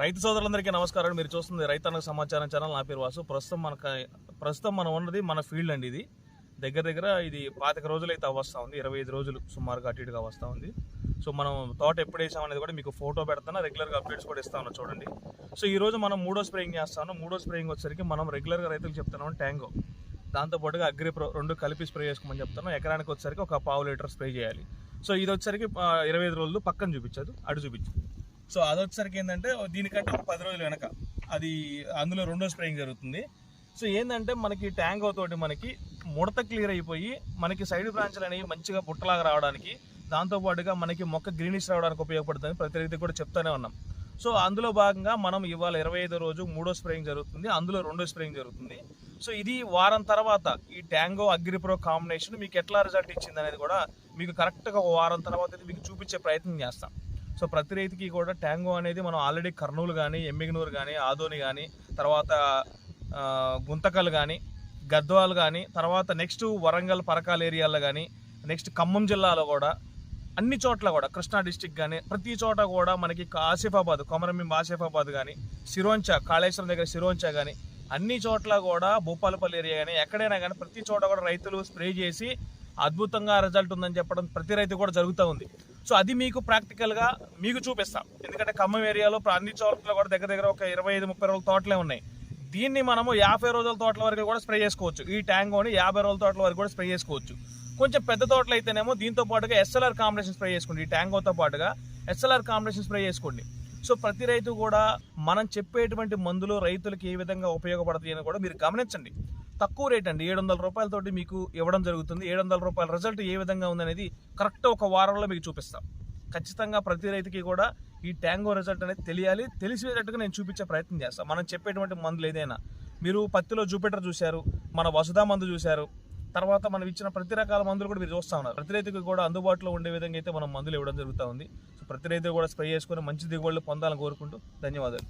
రైతు సోదరులందరికీ నమస్కారం మీరు చూస్తుంది రైతాంగ సమాచారం ఛానల్. నా పేరు వాసు. ప్రస్తుతం మనకు ప్రస్తుతం మనం ఉన్నది మన ఫీల్డ్ అండి ఇది. దగ్గర దగ్గర ఇది పాతిక రోజులు అయితే అవస్తా ఉంది. ఇరవై ఐదు రోజులు సుమారుగా అటు ఇటుగా వస్తూ ఉంది. సో మనం తోట ఎప్పుడు వేసామనేది కూడా మీకు ఫోటో పెడతాను రెగ్యులర్గా అప్డేట్స్ కూడా ఇస్తా ఉన్నా చూడండి. సో ఈ రోజు మనం మూడో స్ప్రేయింగ్ చేస్తాను. మూడో స్ప్రేయింగ్ వచ్చేసరికి మనం రెగ్యులర్గా రైతులకు చెప్తున్నాం ట్యాంగో. దాంతో పాటుగా అగ్రి ప్రో రెండు కలిపి స్ప్రే చేసుకోమని చెప్తాను ఎకరానికి వచ్చేసరికి ఒక పావు లీటర్ స్ప్రే చేయాలి. సో ఇది వచ్చేసరికి ఇరవై ఐదు రోజులు పక్కన చూపించదు అటు చూపించదు. సో అది వచ్చేసరికి ఏంటంటే దీనికంటే ఒక పది రోజులు వెనక. అది అందులో రెండో స్ప్రేయింగ్ జరుగుతుంది. సో ఏంటంటే మనకి ట్యాంక్ తోటి మనకి ముడత క్లియర్ అయిపోయి మనకి సైడ్ బ్రాంచ్లు అనేవి మంచిగా బుట్టలాగా రావడానికి దాంతో పాటుగా మనకి మొక్క గ్రీనిష్ రావడానికి ఉపయోగపడుతుంది. ప్రతి రీతి కూడా చెప్తానే ఉన్నాం. సో అందులో భాగంగా మనం ఇవాళ ఇరవై ఐదో రోజు మూడో స్ప్రేయింగ్ జరుగుతుంది. అందులో రెండో స్ప్రేయింగ్ జరుగుతుంది. సో ఇది వారం తర్వాత ఈ ట్యాంగో అగ్రిప్రో కాంబినేషన్ మీకు ఎట్లా రిజల్ట్ ఇచ్చింది అనేది కూడా మీకు కరెక్ట్గా ఒక వారం తర్వాత ఇది మీకు చూపించే ప్రయత్నం చేస్తాం. సో ప్రతి రైతుకి కూడా ట్యాంగో అనేది మనం ఆల్రెడీ కర్నూలు కానీ ఎమ్మిగనూరు కానీ ఆదోని కానీ తర్వాత గుంతకలు గుంతకల్ కానీ గద్వాలు కానీ తర్వాత నెక్స్ట్ వరంగల్ పరకాల ఏరియాలో కానీ నెక్స్ట్ ఖమ్మం జిల్లాలో కూడా అన్ని చోట్ల కూడా కృష్ణా డిస్టిక్ కానీ ప్రతి చోట కూడా మనకి ఆసిఫాబాద్ కొమరంభీం ఆసిఫాబాద్ కానీ సిరోంచ కాళేశ్వరం దగ్గర సిరోంచ కానీ అన్ని చోట్ల కూడా భూపాలపల్లి ఏరియా కానీ ఎక్కడైనా కానీ ప్రతి చోట కూడా రైతులు స్ప్రే చేసి అద్భుతంగా రిజల్ట్ ఉందని చెప్పడం ప్రతి రైతు కూడా జరుగుతూ ఉంది. సో అది మీకు ప్రాక్టికల్గా మీకు చూపిస్తాం. ఎందుకంటే ఖమ్మం ఏరియాలో ప్ర- అన్ని చోట్ల కూడా దగ్గర దగ్గర ఒక ఇరవై ఐదు ముప్పై రోజుల తోటలే ఉన్నాయి. దీన్ని మనము యాభై రోజుల తోటల వరకు కూడా స్ప్రే చేసుకోవచ్చు. ఈ ట్యాంగోని యాభై రోజుల తోటల వరకు కూడా స్ప్రే చేసుకోవచ్చు. కొంచెం పెద్ద తోటలు అయితేనేమో దీంతో పాటుగా ఎస్ఎల్ఆర్ కాంబినేషన్ స్ప్రే చేసుకోండి. ఈ ట్యాంగోతో పాటుగా ఎస్ఎల్ఆర్ కాంబినేషన్ స్ప్రే చేసుకోండి. సో ప్రతి రైతు కూడా మనం చెప్పేటువంటి మందులు రైతులకు ఏ విధంగా ఉపయోగపడతాయి అని కూడా మీరు గమనించండి. తక్కువ రేట్ అండి. ఏడు వందల రూపాయలతోటి మీకు ఇవ్వడం జరుగుతుంది. ఏడు వందల రూపాయల రిజల్ట్ ఏ విధంగా ఉందనేది కరెక్ట్ ఒక వారంలో మీకు చూపిస్తాం. ఖచ్చితంగా ప్రతి రైతుకి కూడా ఈ ట్యాంగో రిజల్ట్ అనేది తెలియాలి. తెలిసేటట్టుగా నేను చూపించే ప్రయత్నం చేస్తాను మనం చెప్పేటువంటి మందులు ఏదైనా. మీరు పత్తిలో జూపిటర్ చూశారు మన వసుధా మందు చూశారు తర్వాత మనం ఇచ్చిన ప్రతి రకాల మందులు కూడా మీరు చూస్తూ ఉన్నారు. ప్రతి రైతుకి కూడా అందుబాటులో ఉండే విధంగా అయితే మనం మందులు ఇవ్వడం జరుగుతూ ఉంది. సో ప్రతి రైతు కూడా స్ప్రే చేసుకుని మంచి దిగుబడులు పొందాలని కోరుకుంటూ ధన్యవాదాలు.